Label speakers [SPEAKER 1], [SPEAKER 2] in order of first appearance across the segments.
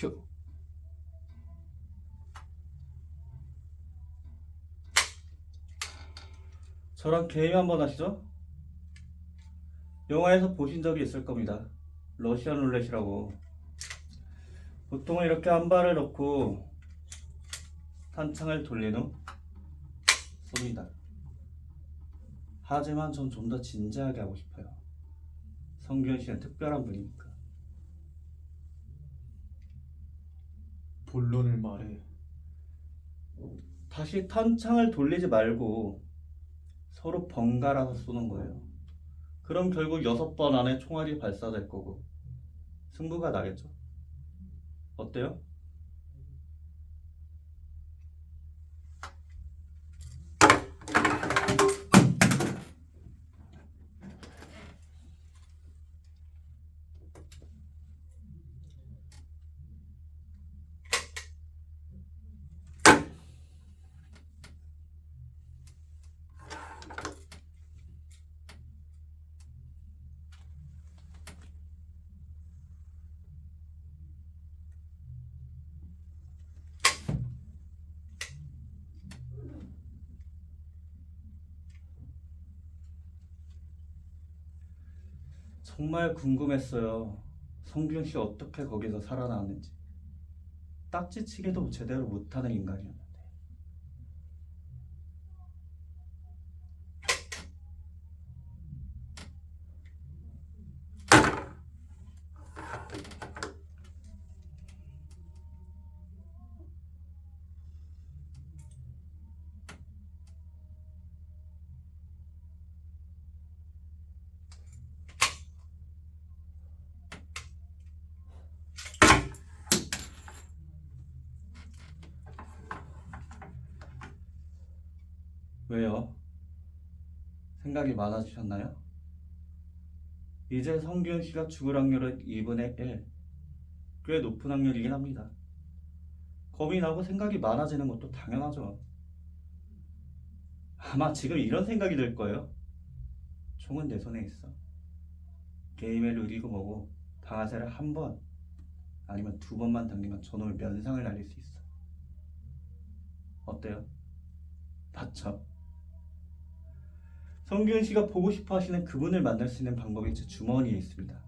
[SPEAKER 1] 큐.
[SPEAKER 2] 저랑 게임 한번 하시죠? 영화에서 보신 적이 있을 겁니다. 러시안 룰렛이라고. 보통은 이렇게 한 발을 넣고 탄창을 돌린 후 쏩니다. 하지만 전 좀 더 진지하게 하고 싶어요. 성규현 씨는 특별한 분이니까.
[SPEAKER 3] 본론을 말해.
[SPEAKER 2] 다시 탄창을 돌리지 말고 서로 번갈아서 쏘는 거예요. 그럼 결국 여섯 번 안에 총알이 발사될 거고 승부가 나겠죠. 어때요? 정말 궁금했어요. 성균 씨 어떻게 거기서 살아나왔는지. 딱지치기도 제대로 못하는 인간이었는 왜요? 생각이 많아지셨나요? 이제 성균 씨가 죽을 확률은 2분의 1. 꽤 높은 확률이긴 합니다. 나고 생각이 많아지는 것도 당연하죠. 아마 지금 이런 생각이 들 거예요. 총은 내 손에 있어. 게임의 룰이고 뭐고 방아쇠를 한 번 아니면 두 번만 당기면 저놈의 면상을 날릴 수 있어. 어때요? 맞죠? 성균 씨가 보고 싶어 하시는 그분을 만날 수 있는 방법이 제 주머니에 있습니다.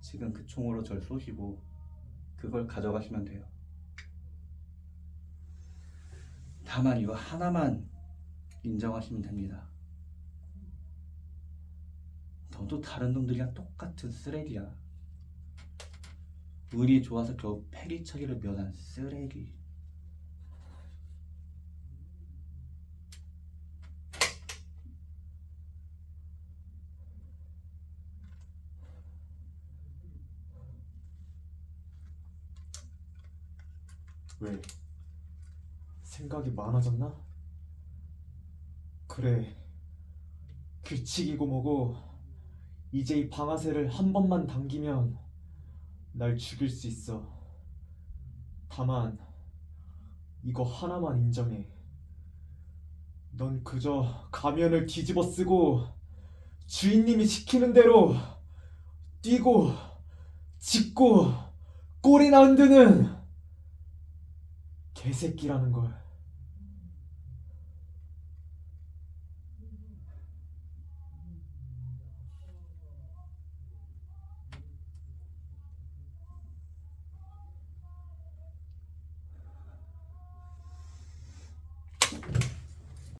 [SPEAKER 2] 지금 그 총으로 절 쏘시고 그걸 가져가시면 돼요. 다만 이거 하나만 인정하시면 됩니다. 너도 다른 놈들이랑 똑같은 쓰레기야. 운이 좋아서 겨우 폐기처리를 면한 쓰레기.
[SPEAKER 3] 왜? 생각이 많아졌나? 그래. 규칙이고 뭐고 이제 이 방아쇠를 한 번만 당기면 날 죽일 수 있어. 다만 이거 하나만 인정해. 넌 그저 가면을 뒤집어 쓰고 주인님이 시키는 대로 뛰고 짖고 꼬리나 흔드는 개새끼라는 걸